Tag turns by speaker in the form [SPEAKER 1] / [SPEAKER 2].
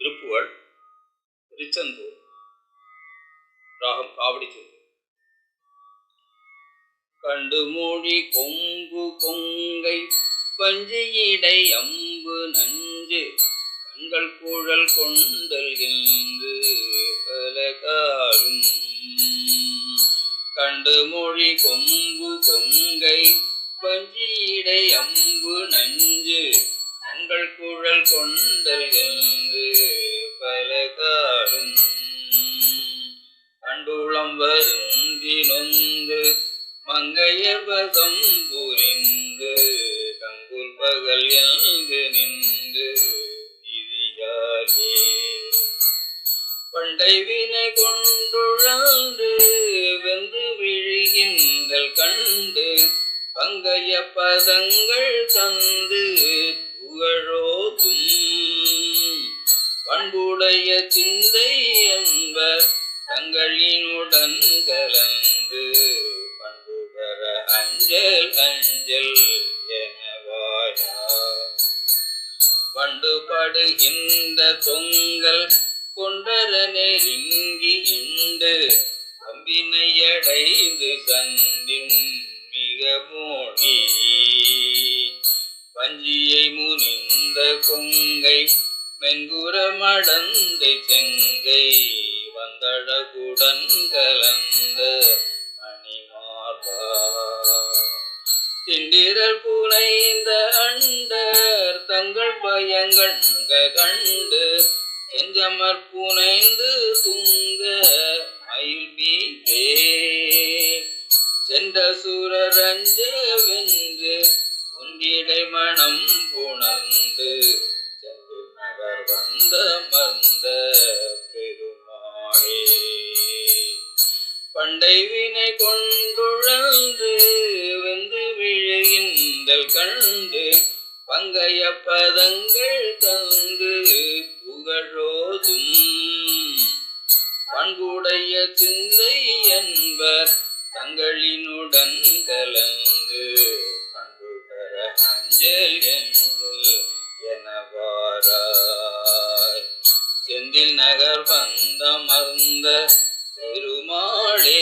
[SPEAKER 1] திருப்புகழ் திருச்செந்தூர் ராகம் காவடி கண்டு மொழி கொங்கு கொங்கை வஞ்சியிடை அம்பு நஞ்சு கண்கள் கூழல் கொண்டல் இந்து பல காலும். கண்டு மொழி கொங்கு கொங்கை வஞ்சியிடை அம்பு நஞ்சு கண்கள் கூழல் கொண்டல் கண்டுளம் வருந்தி நொந்து புரிந்து கங்குல் பகல் எழுந்து நின்று இதிகாரே பண்டை வினை கொண்டுழந்து வெந்து விழுகின்றல் கண்டு பங்கைய பதங்கள் தந்து புகழோதும் பண்புடைய சிந்தை என்பர் தங்களினுடன் கலந்து பண்பு பெற அஞ்சல் அஞ்சல் எனவாயா? பண்டுபடுகின்ற தொங்கல் கொண்டர நெருங்கி இண்டு கம்பினையடைந்து சந்தின் மிக மோடி பஞ்சியை முனிந்த கொங்கை மென்குற மடந்தை செங்கை வந்தழகுடன் கலந்த மணிமார்பா. திண்டிரல் புனைந்த அண்டர் தங்கள் பயங்கள் கண்டு செஞ்சமர் புனைந்து துங்க மயில் மீதே. சென்ற சூரரஞ்ச வென்று குந்திடை மனம் புணர்ந்து பண்டை வினை கொண்டுழந்து வெந்து விழுகின்றல் கண்டு பங்கைய பதங்கள் தந்து புகழோதும். பண்புடைய சிந்தை என்பர் தங்களினுடன் கலந்து பண்பு பெற அஞ்சல் எஞ்சல் எனவாராய். செந்தில் நகர் வந்த மர்ந்த பெருமாளே